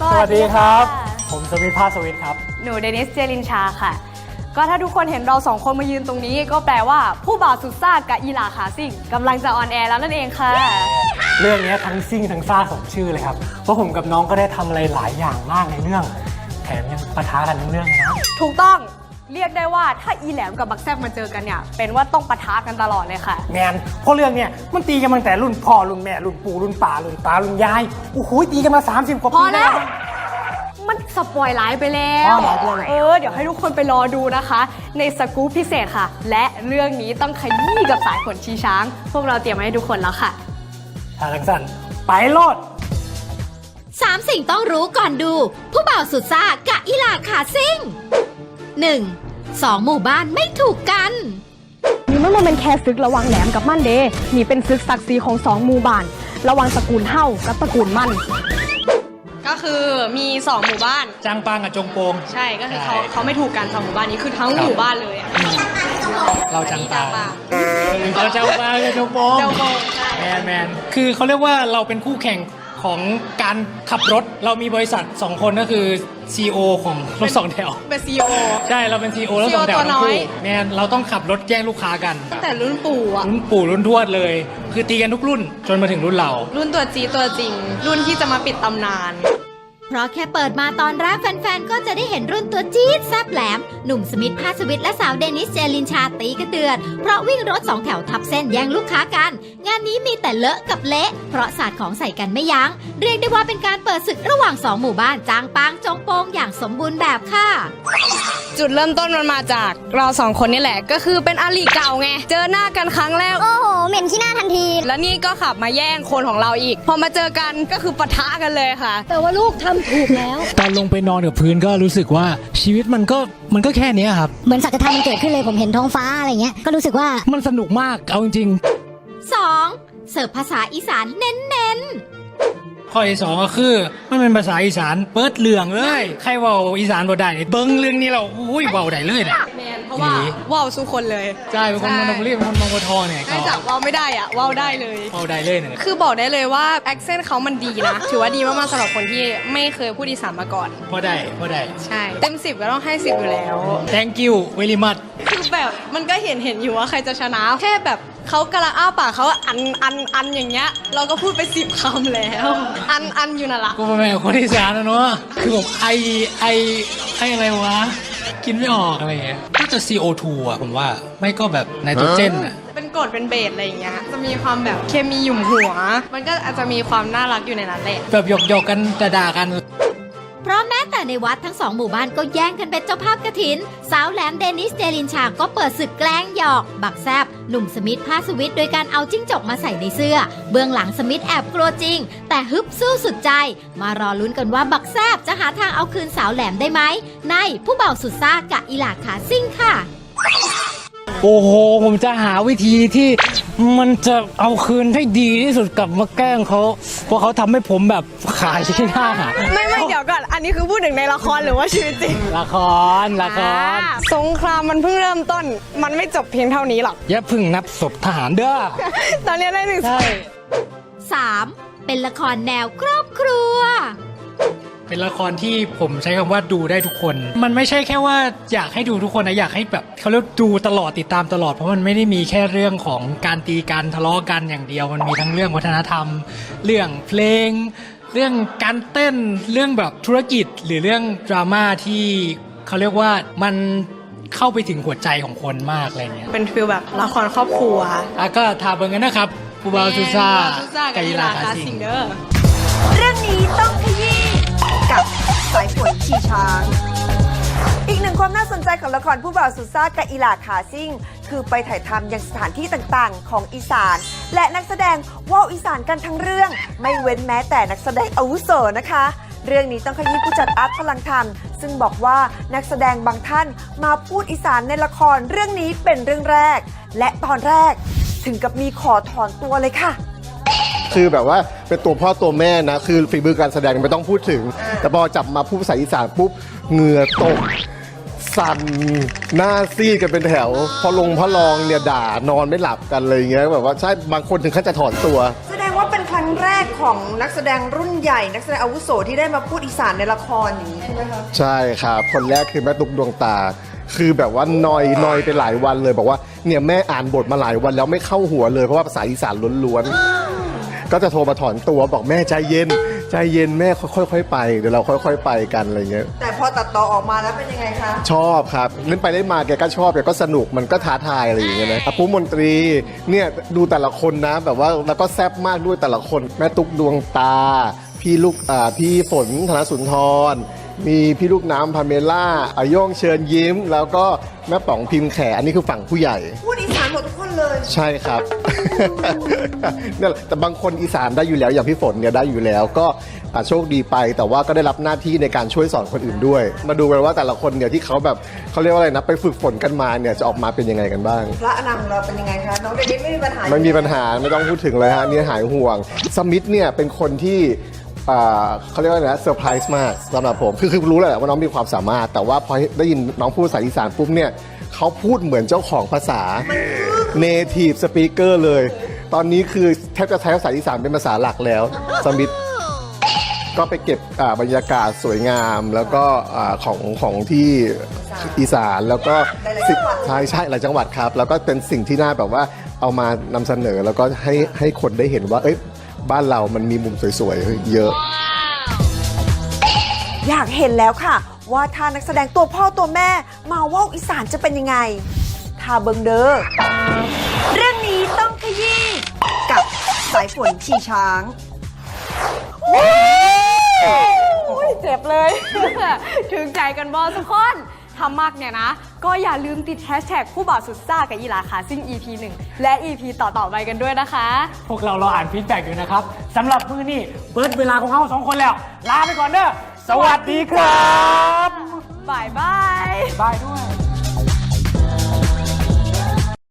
สวัสดีครับะผมสมิธภาสวิทย์ครับ หนูเดนิสเจลินชาค่ะ ก็ถ้าทุกคนเห็นเราสองคนมายืนตรงนี้ ก็แปลว่าผู้บ่าวสุดซ่ากับอีหลาขาซิ่งกำลังจะออนแอร์แล้วนั่นเองค่ะ เรื่องนี้ทั้งซิ่งทั้งซ่าสมชื่อเลยครับ เพราะผมกับน้องก็ได้ทำอะไรหลายอย่างมากในเรื่อง แถมยังปะทะกันทั้งเรื่องเลยนะ ถูกต้อง เรียกได้ว่าถ้าอีแหลมกับบักแซบมาเจอกันเนี่ย เป็นว่าต้องปะทะกันตลอดเลยค่ะ แมนเพราะเรื่องเนี้ยมันตีกันมาตั้งแต่รุ่นพ่อรุ่นแม่รุ่นปู่รุ่นป่ารุ่นตารุ่นยายโอ้โหตีกันมา 30 กว่าพปีอแล้วนะมันสปอยไลฟ์ไปแล้อ๋วอหลายเรื่องเลยเออ เดี๋ยวให้ทุกคนไปรอดูนะคะ ในสกู๊ปพิเศษค่ะ และเรื่องนี้ต้องขยี้กับสายขนชีช้าง พวกเราเตรียมไว้ให้ทุกคนแล้วค่ะ ทางสั้นไปโลด สามสิ่งต้องรู้ก่อนดู ผู้บ่าวสุดซ่ากะอีหลาขาซิ่ง 1. สองหมู่บ้านไม่ถูกกัน นี่มันบ่เป็นแค่ซึกระหวังแหลมกับมั่นเดนี่เป็นซึกศักดิ์ศรีของสองหมู่บ้าน ระหวังตระกูลเฮ้ากับตระกูลมั่น ก็คือมีสองหมู่บ้านจังปางกับจงโปง ใช่ก็คือเขาใช่ เขาไม่ถูกกันสองหมู่บ้านนี้คือทั้งครับหมู่บ้านเลยอะเราจังปางปางเราจังปางกับจงโปงเจ้าโบใช่ แมนแมนคือเขาเรียกว่าเราเป็นคู่แข่ง ของการขับรถเรามีบริษัท 2 คนก็คือ CEO ของรถสองแถว เป็นซีโอ ใช่เราเป็น CEO รถสองแถวตัวทั้น้งอย คู่แมนเราต้องขับรถแย่งลูกค้ากัน ตั้งแต่รุ่นปู่อะรุ่นปู่รุ่นทวดเลย คือตีกันทุกรุ่นจนมาถึงรุ่นเรา รุ่นตัวจีตัวจริง รุ่นที่จะมาปิดตำนาน เพราะแค่เปิดมาตอนแรกแฟนๆ ก็จะได้เห็นรุ่นตัวจี๊ดแซบแหลม หนุ่มสมิธพาสวิทและสาวเดนิสเจลินชาตีกระเดือด เพราะวิ่งรถสองแถวทับเส้นแย่งลูกค้ากัน งานนี้มีแต่เลอะกับเละ เพราะสาดของใส่กันไม่ยัง้ง เรียกได้ว่าเป็นการเปิดศึกระหว่างสองหมู่บ้านจางปางจงโปงอย่างสมบูรณ์แบบค่ะ จุดเริ่มต้นมันมาจากเราสองคนนี่แหละ ก็คือเป็นอาลีเก่าไง เจอหน้ากันครั้งแรก โอ้โห เหม็นขี้หน้าทันที แล้วนี่ก็ขับมาแย่งคนของเราอีก พอมาเจอกันก็คือปะทะกันเลยค่ะ แต่ว่าลูกทำถูกแล้ว ตอนลงไปนอนกับพื้นก็รู้สึกว่าชีวิตมันก็มันก็แค่เนี้ยครับ เหมือนสัจธรรมมันเกิดขึ้นเลยผมเห็นท้องฟ้าอะไรเงี้ย ก็รู้สึกว่ามันสนุกมากเอาจริง 2. เสิร์ฟภาษาอีสานเน้น ข้อที่สองก็คือมันเป็นภาษาอีสานเปิดเหลืองเลย ใครเว่าอีสานบ่ได้เบิ้งเรื่องนี้เราอุ้ยเบาได้เลยนะ แมนเพราะว่าหนี ว่าวสู้คนเลยใช่เป็นคนมอนโบุรีเป็นคนมองโกทอเนี่ยนอกจากว่าวไม่ได้อะว่าวได้เลยเบาได้เลยเนี่ย คือบอกได้เลยว่า accent เขามันดีนะ ถือว่าดีมากๆสำหรับคนที่ไม่เคยพูดอีสานมาก่อน พอได้ พอได้ ใช่ เต็มสิบก็ต้องให้สิบอยู่แล้ว thank you very much คือแบบมันก็เห็นเห็นอยู่ว่าใครจะชนะ แค่แบบ เขากำลังอ้าปากเขาอันอันอันอย่างเงี้ย เราก็พูดไปสิบคำแล้ว อันอันอยู่น่ะละกูเป็นแม่คนอีสานนะเนาะคือผมไอไอไออะไรวะ กินไม่ออกอะไรเงี้ยน่าจะ CO2 อะผมว่าไม่ก็แบบไนโตรเจนอะเป็นกรดเป็นเบสอะไรอย่างเงี้ย จะมีความแบบเคมีหยุ่มหัว มันก็อาจจะมีความน่ารักอยู่ในนั้นแหละแบบหยอกหยอกๆกันด่าๆกันๆ เพราะแม้แต่ในวัดทั้งสองหมู่บ้านก็แย่งกันเป็นเจ้าภาพกระถิน สาวแหลมเดนิสเจลินชาก็เปิดศึกแกล้งหยอก บักแซบหนุ่มสมิธพาสวิทย์โดยการเอาจิ้งจกมาใส่ในเสื้อ เบื้องหลังสมิธแอบกลัวจริง แต่ฮึบสู้สุดใจ มารอลุ้นกันว่าบักแซบจะหาทางเอาคืนสาวแหลมได้ไหมในผู้เบาสุดซ่ากะอีหลาขาซิ่งค่ะ โอ้โห ผมจะหาวิธีที่ มันจะเอาคืนให้ดีที่สุดกลับมาแกล้งเขาเพราะเขาทำให้ผมแบบขายที่หน้าไม่ไม่เดี๋ยวก่อน อันนี้คือพูดถึงในละครหรือว่าชีวิตจริงละครละครอ่าสงครามมันเพิ่งเริ่มต้น มันไม่จบเพียงเท่านี้หรอก อย่าเพึ่งนับศพทหารเด้อตอนนี้ได้หนึ่ง ใช่ 3. เป็นละครแนวครอบครัว เป็นละครที่ผมใช้คำว่าดูได้ทุกคน มันไม่ใช่แค่ว่าอยากให้ดูทุกคนนะอยากให้แบบเขาเรียกดูตลอดติดตามตลอดเพราะมันไม่ได้มีแค่เรื่องของการตีกันทะเลาะกันอย่างเดียว มันมีทั้งเรื่องวัฒนธรรม เรื่องเพลง เรื่องการเต้นเรื่องแบบธุรกิจหรือเรื่องดราม่าที่เขาเรียกว่ามันเข้าไปถึงหัวใจของคนมากอะไรเงี้ยเป็นฟิลแบบละครครอบครัวอะก็ทาเบิงกันนะครับปูบาซูซ่ากับอีลาคาคาซิซิงงเดอร์เรื่องนี้ต้อง ช้าง อีกหนึ่งความน่าสนใจของละครผู้บ่าวสุดซ่ากับอีหลาขาซิ่ง คือไปถ่ายทำยังสถานที่ต่างๆ ของอีสาน และนักแสดงว่าวอีสานกันทั้งเรื่อง ไม่เว้นแม้แต่นักแสดงอาวุโสนะคะ เรื่องนี้ต้องขยี้ผู้จัดอาร์ตพลังธรรม ซึ่งบอกว่านักแสดงบางท่านมาพูดอีสานในละครเรื่องนี้เป็นเรื่องแรก และตอนแรก ถึงกับมีขอถอนตัวเลยค่ะ คือแบบว่าเป็นตัวพ่อตัวแม่นะ คือฝีมือการแสดงไม่ต้องพูดถึง แต่พอจับมาพูดภาษาอีสานปุ๊บเหงื่อตก สั่นหน้าซีดกันเป็นแถว พอลงพอลองเนี่ยด่านอนไม่หลับกันเลยอย่างเงี้ยแบบว่าใช่บางคนถึงขั้นจะถอนตัว แสดงว่าเป็นครั้งรั้งแรกของนักแสดงรุ่นใหญ่ นักแสดงอาวุโสที่ได้มาพูดอีสานในละครอย่างนี้ใช่ไหมคะ ใช่ครับ คนแรกคือแม่ตุ๊กดวงตา คือแบบว่านอยนอยไปหลายวันเลย บอกว่าเนี่ยแม่อ่านบทมาหลายวันแล้วไม่เข้าหัวเลยเพราะว่าภาษาอีสานล้วนๆ ก็จะโทรมาถอนตัวบอกแม่ใจเย็น ใจเย็นแม่ค่อยๆไปเดี๋ยวเราค่อย ๆ ไปกันอะไรเงี้ย แต่พอตัดต่อออกมาแล้วเป็นยังไงคะชอบครับเล่นไปเล่นมาแกก็ชอบแกก็สนุกมันก็ท้าทายอะไรอย่างเงี้ยนะอภูมนตรีเนี่ยดูแต่ละคนนะแบบว่าแล้วก็แซ่บมากด้วยแต่ละคน แม่ตุ๊กดวงตา พี่ลูกอ่าพี่ฝนธนสุนทร มีพี่ลูกน้ำพาเมล่าอาโย่งเชิญยิ้ม แล้วก็แม่ป๋องพิมพ์แขอันนี้คือฝั่งผู้ใหญ่ พูดอีสานหมดทุกคนเลย ใช่ครับเนี่ยแหละแต่บางคนอีสานได้อยู่แล้วอย่างพี่ฝนเนี่ยได้อยู่แล้ว ก็อะโชคดีไป แต่ว่าก็ได้รับหน้าที่ในการช่วยสอนคนอื่นด้วย มาดูกันว่าแต่ละคนเนี่ยที่เขาแบบเขาเรียกว่าอะไรนะไปฝึกฝนกันมาเนี่ยจะออกมาเป็นยังไงกันบ้าง พระอนันต์ของเราเป็นยังไงคะน้องเดนิสไม่มีปัญหาไม่มีปัญหาไม่ต้องพูดถึงเลยฮะเนี่ยหายห่วงสมิธเนี่ยเป็นคนที่อ่า เขาเรียกว่าอะไรนะเซอร์ไพรส์มากสำหรับผมคือคือรู้แหละว่าน้องมีความสามารถ แต่ว่าพอได้ยินน้องพูดภาษาอีสานปุ๊บเนี่ยเขาพูดเหมือนเจ้าของภาษา native speaker เลย ตอนนี้คือแทบจะใช้ภาษาอีสานเป็นภาษาหลักแล้วสมิธก็ไปเก็บอ่าบรรยากาศสวยงามแล้วก็อ่าของของที่อีสานแล้วก็สิ่งใช่ใช่หลายจังหวัดครับ แล้วก็เป็นสิ่งที่น่าแบบว่าเอามานำเสนอแล้วก็ให้ให้คนได้เห็นว่าเอ้ย บ้านเรามันมีมุมสวยๆเยอะ อยากเห็นแล้วค่ะ ว่าถ้านักแสดงตัวพ่อตัวแม่ มาว่าวอีสานจะเป็นยังไงทาเบิงเดอร์เรื่องนี้ต้องขยี้กับสายฝนชีช้าง เจ็บเลย ถึงใจกันบอทุกคนทำมากเนี่ยนะ ก็อย่าลืมติดแฮชแท็กผู้บ่าวสุดซ่ากับยีหลาขาซิ่ง EP 1 และ EP ต่อ ๆ ไปกันด้วยนะคะ พวกเรารออ่านฟีดแบ็กอยู่นะครับสำหรับมือนี่เบิร์ดเวลาของเขาสองคนแล้ว ลาไปก่อนเด้อสวัสดีครับบายบาย บายด้วย